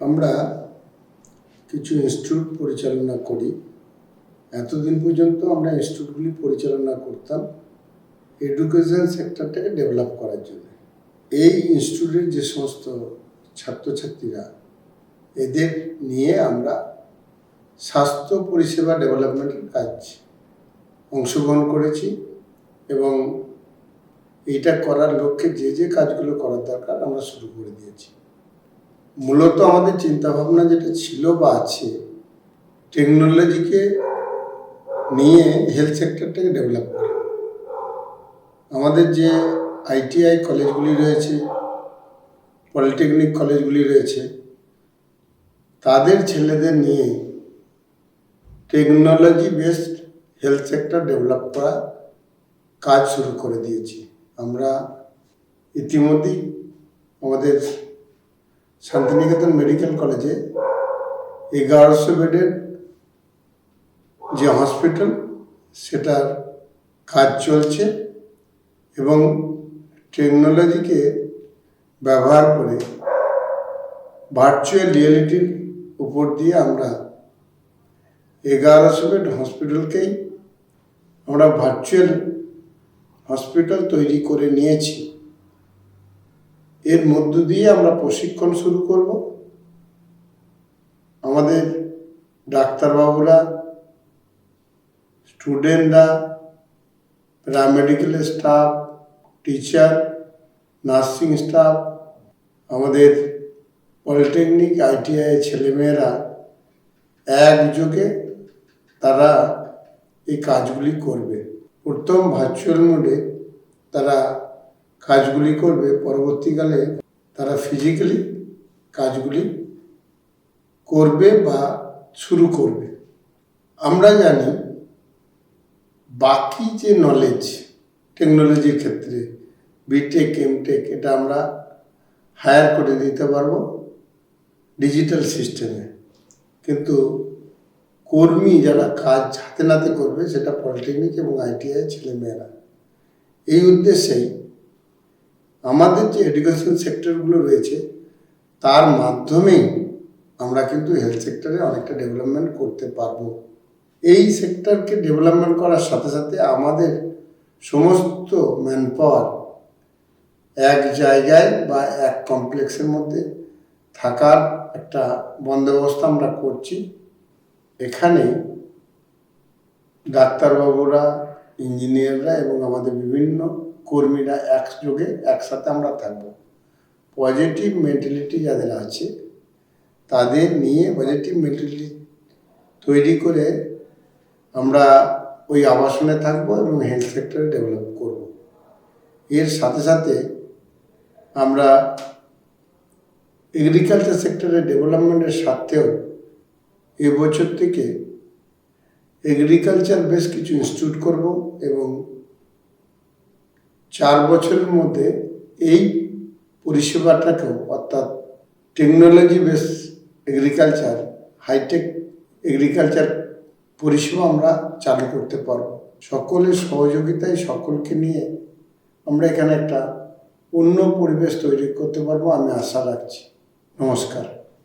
আমরা কিছু ইনস্টিটিউট পরিচালনা করি। এতদিন পর্যন্ত আমরা ইনস্টিটিউটগুলি পরিচালনা করতাম এডুকেশন সেক্টরটাকে ডেভেলপ করার জন্য। এই ইনস্টিটিউটের যে সমস্ত ছাত্রছাত্রীরা, এদের নিয়ে আমরা স্বাস্থ্য পরিষেবা ডেভেলপমেন্টের কাজ অংশগ্রহণ করেছি এবং এইটা করার লক্ষ্যে যে যে কাজগুলো করার দরকার আমরা শুরু করে দিয়েছি। মূলত আমাদের চিন্তাভাবনা যেটা ছিল বা আছে টেকনোলজিকে নিয়ে হেলথ সেক্টরটাকে ডেভেলপ করা। আমাদের যে আইটিআই কলেজগুলি রয়েছে পলিটেকনিক কলেজগুলি রয়েছে, তাদের ছেলেদের নিয়ে technology based health sector develop করা কাজ শুরু করে দিয়েছি। আমরা ইতিমধ্যেই আমাদের শান্তিনিকেতন মেডিকেল কলেজে এগারোশো বেডের যে হসপিটাল, সেটার কাজ চলছে এবং টেকনোলজিকে ব্যবহার করে ভার্চুয়াল রিয়েলিটির উপর দিয়ে আমরা এগারোশো বেড হসপিটালকেই আমরা ভার্চুয়াল হসপিটাল তৈরি করে নিয়েছি। এর মধ্য দিয়ে আমরা প্রশিক্ষণ শুরু করব। আমাদের ডাক্তারবাবুরা, স্টুডেন্টরা paramedical staff, teacher, nursing staff, আমাদের পলিটেকনিক, আইটিআই ছেলেমেয়েরা একযোগে তারা এই কাজগুলি করবে। প্রথম ভার্চুয়াল মোডে তারা কাজগুলি করবে, পরবর্তীকালে তারা ফিজিক্যালি কাজগুলি করবে বা শুরু করবে। আমরা জানি বাকি যে নলেজ টেকনোলজির ক্ষেত্রে বিটেক এমটেক এটা আমরা হায়ার করে দিতে পারব ডিজিটাল সিস্টেমে কিন্তু কর্মী যারা কাজ হাতে নাতে করবে, সেটা পলিটেকনিক এবং আইটিআই ছেলেমেয়েরা। এই উদ্দেশ্যেই আমাদের যে এডুকেশন সেক্টরগুলো রয়েছে, তার মাধ্যমেই আমরা কিন্তু হেলথ সেক্টরে অনেকটা ডেভেলপমেন্ট করতে পারব। এই সেক্টরকে ডেভেলপমেন্ট করার সাথে সাথে আমাদের সমস্ত ম্যান পাওয়ার এক জায়গায় বা এক কমপ্লেক্সের মধ্যে থাকার একটা বন্দোবস্ত আমরা করছি। এখানে ডাক্তারবাবুরা ইঞ্জিনিয়াররা এবং আমাদের বিভিন্ন কর্মীরা একযোগে, একসাথে আমরা থাকব। পজিটিভ মেন্টালিটি যাদের আছে, তাদের নিয়ে পজিটিভ মেন্টালিটি তৈরি করে আমরা ওই আবাসনে থাকব এবং হেলথ সেক্টরে ডেভেলপ করব। এর সাথে সাথে আমরা এগ্রিকালচার সেক্টরের ডেভেলপমেন্টের স্বার্থেও এবছর থেকে এগ্রিকালচার বেশ কিছু ইনস্টিটিউট করব এবং চার বছরের মধ্যে এই পরিষেবাটাকেও অর্থাৎ technology base agriculture hitech agriculture পরিষেবা আমরা চালু করতে পারব। সকলের সহযোগিতায় সকলকে নিয়ে আমরা এখানে একটা অন্য পরিবেশ তৈরি করতে পারব, আমি আশা রাখছি। নমস্কার।